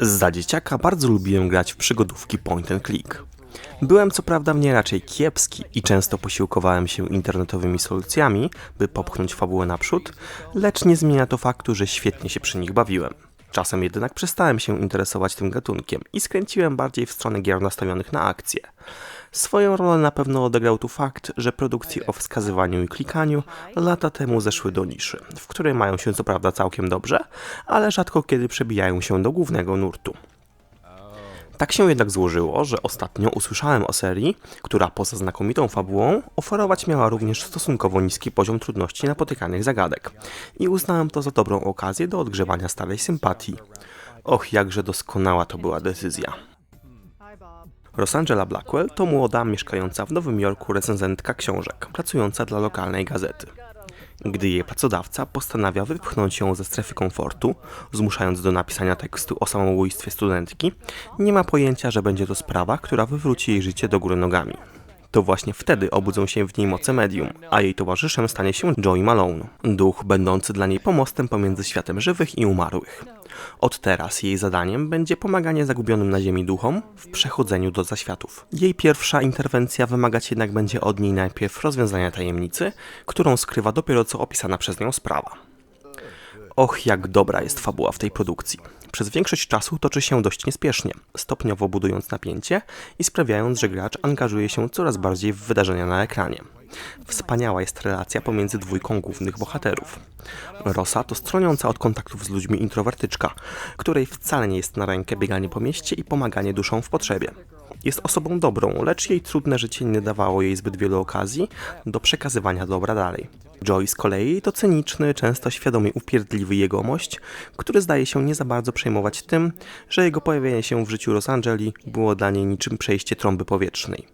Za dzieciaka bardzo lubiłem grać w przygodówki point and click. Byłem co prawda w nie raczej kiepski i często posiłkowałem się internetowymi solucjami, by popchnąć fabułę naprzód, lecz nie zmienia to faktu, że świetnie się przy nich bawiłem. Czasem jednak przestałem się interesować tym gatunkiem i skręciłem bardziej w stronę gier nastawionych na akcję. Swoją rolę na pewno odegrał tu fakt, że produkcje o wskazywaniu i klikaniu lata temu zeszły do niszy, w której mają się co prawda całkiem dobrze, ale rzadko kiedy przebijają się do głównego nurtu. Tak się jednak złożyło, że ostatnio usłyszałem o serii, która poza znakomitą fabułą oferować miała również stosunkowo niski poziom trudności napotykanych zagadek. I uznałem to za dobrą okazję do odgrzewania starej sympatii. Och, jakże doskonała to była decyzja. Rosangela Blackwell to młoda, mieszkająca w Nowym Jorku recenzentka książek, pracująca dla lokalnej gazety. Gdy jej pracodawca postanawia wypchnąć ją ze strefy komfortu, zmuszając do napisania tekstu o samobójstwie studentki, nie ma pojęcia, że będzie to sprawa, która wywróci jej życie do góry nogami. To właśnie wtedy obudzą się w niej moce medium, a jej towarzyszem stanie się Joey Malone, duch będący dla niej pomostem pomiędzy światem żywych i umarłych. Od teraz jej zadaniem będzie pomaganie zagubionym na ziemi duchom w przechodzeniu do zaświatów. Jej pierwsza interwencja wymagać jednak będzie od niej najpierw rozwiązania tajemnicy, którą skrywa dopiero co opisana przez nią sprawa. Och, jak dobra jest fabuła w tej produkcji. Przez większość czasu toczy się dość niespiesznie, stopniowo budując napięcie i sprawiając, że gracz angażuje się coraz bardziej w wydarzenia na ekranie. Wspaniała jest relacja pomiędzy dwójką głównych bohaterów. Rosa to stroniąca od kontaktów z ludźmi introwertyczka, której wcale nie jest na rękę bieganie po mieście i pomaganie duszom w potrzebie. Jest osobą dobrą, lecz jej trudne życie nie dawało jej zbyt wielu okazji do przekazywania dobra dalej. Joy z kolei to cyniczny, często świadomie upierdliwy jegomość, który zdaje się nie za bardzo przejmować tym, że jego pojawienie się w życiu Rosangeli było dla niej niczym przejście trąby powietrznej.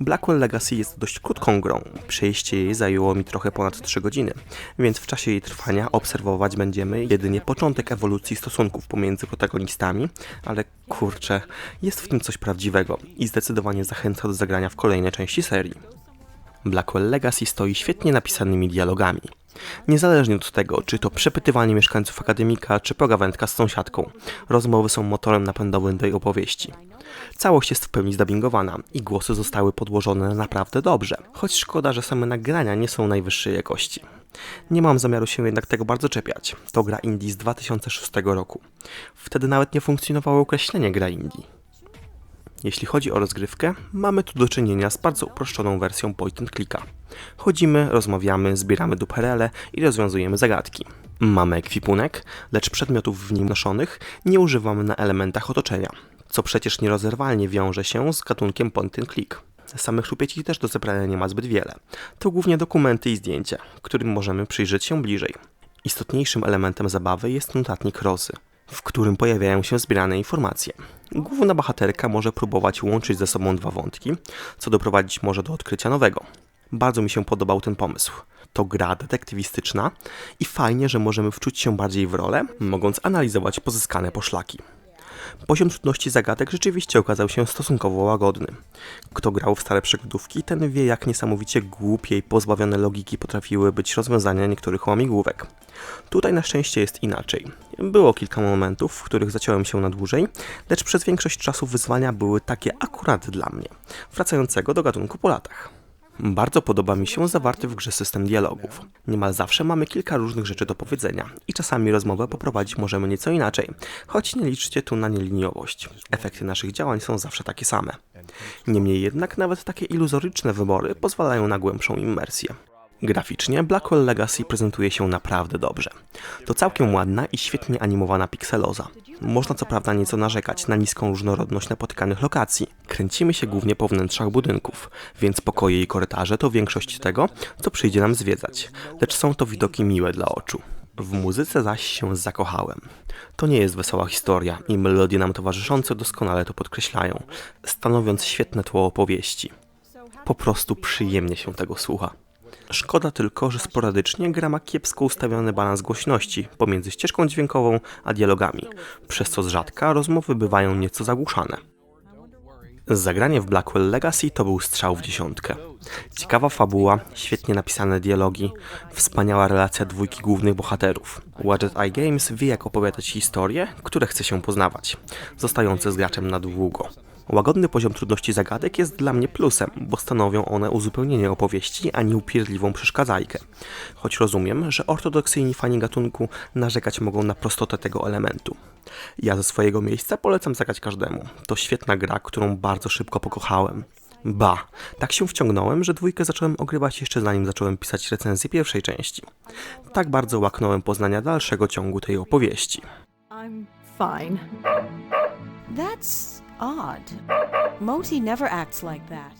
Blackwell Legacy jest dość krótką grą. Przejście jej zajęło mi trochę ponad 3 godziny, więc w czasie jej trwania obserwować będziemy jedynie początek ewolucji stosunków pomiędzy protagonistami, ale kurczę, jest w tym coś prawdziwego i zdecydowanie zachęca do zagrania w kolejne części serii. Blackwell Legacy stoi świetnie napisanymi dialogami. Niezależnie od tego, czy to przepytywanie mieszkańców akademika, czy pogawędka z sąsiadką, rozmowy są motorem napędowym tej opowieści. Całość jest w pełni zdubbingowana i głosy zostały podłożone naprawdę dobrze, choć szkoda, że same nagrania nie są najwyższej jakości. Nie mam zamiaru się jednak tego bardzo czepiać. To gra indie z 2006 roku. Wtedy nawet nie funkcjonowało określenie gra indie. Jeśli chodzi o rozgrywkę, mamy tu do czynienia z bardzo uproszczoną wersją point and clicka. Chodzimy, rozmawiamy, zbieramy duperele i rozwiązujemy zagadki. Mamy ekwipunek, lecz przedmiotów w nim noszonych nie używamy na elementach otoczenia, co przecież nierozerwalnie wiąże się z gatunkiem point and click. Samych rupieci też do zebrania nie ma zbyt wiele. To głównie dokumenty i zdjęcia, którym możemy przyjrzeć się bliżej. Istotniejszym elementem zabawy jest notatnik Rosy, w którym pojawiają się zbierane informacje. Główna bohaterka może próbować łączyć ze sobą dwa wątki, co doprowadzić może do odkrycia nowego. Bardzo mi się podobał ten pomysł. To gra detektywistyczna i fajnie, że możemy wczuć się bardziej w rolę, mogąc analizować pozyskane poszlaki. Poziom trudności zagadek rzeczywiście okazał się stosunkowo łagodny. Kto grał w stare przygodówki, ten wie, jak niesamowicie głupie i pozbawione logiki potrafiły być rozwiązania niektórych łamigłówek. Tutaj na szczęście jest inaczej. Było kilka momentów, w których zaciąłem się na dłużej, lecz przez większość czasu wyzwania były takie akurat dla mnie, wracającego do gatunku po latach. Bardzo podoba mi się zawarty w grze system dialogów. Niemal zawsze mamy kilka różnych rzeczy do powiedzenia i czasami rozmowę poprowadzić możemy nieco inaczej, choć nie liczcie tu na nieliniowość. Efekty naszych działań są zawsze takie same. Niemniej jednak nawet takie iluzoryczne wybory pozwalają na głębszą immersję. Graficznie Blackwell Legacy prezentuje się naprawdę dobrze. To całkiem ładna i świetnie animowana pikseloza. Można co prawda nieco narzekać na niską różnorodność napotykanych lokacji. Kręcimy się głównie po wnętrzach budynków, więc pokoje i korytarze to większość tego, co przyjdzie nam zwiedzać, lecz są to widoki miłe dla oczu. W muzyce zaś się zakochałem. To nie jest wesoła historia i melodie nam towarzyszące doskonale to podkreślają, stanowiąc świetne tło opowieści. Po prostu przyjemnie się tego słucha. Szkoda tylko, że sporadycznie gra ma kiepsko ustawiony balans głośności pomiędzy ścieżką dźwiękową a dialogami, przez co z rzadka rozmowy bywają nieco zagłuszane. Zagranie w Blackwell Legacy to był strzał w dziesiątkę. Ciekawa fabuła, świetnie napisane dialogi, wspaniała relacja dwójki głównych bohaterów. Wadget Eye Games wie jak opowiadać historie, które chce się poznawać, zostające z graczem na długo. Łagodny poziom trudności zagadek jest dla mnie plusem, bo stanowią one uzupełnienie opowieści, a nie upierdliwą przeszkadzajkę. Choć rozumiem, że ortodoksyjni fani gatunku narzekać mogą na prostotę tego elementu. Ja ze swojego miejsca polecam zagrać każdemu. To świetna gra, którą bardzo szybko pokochałem. Ba, tak się wciągnąłem, że dwójkę zacząłem ogrywać jeszcze zanim zacząłem pisać recenzję pierwszej części. Tak bardzo łaknąłem poznania dalszego ciągu tej opowieści. I'm fine. That's odd. Moti never acts like that.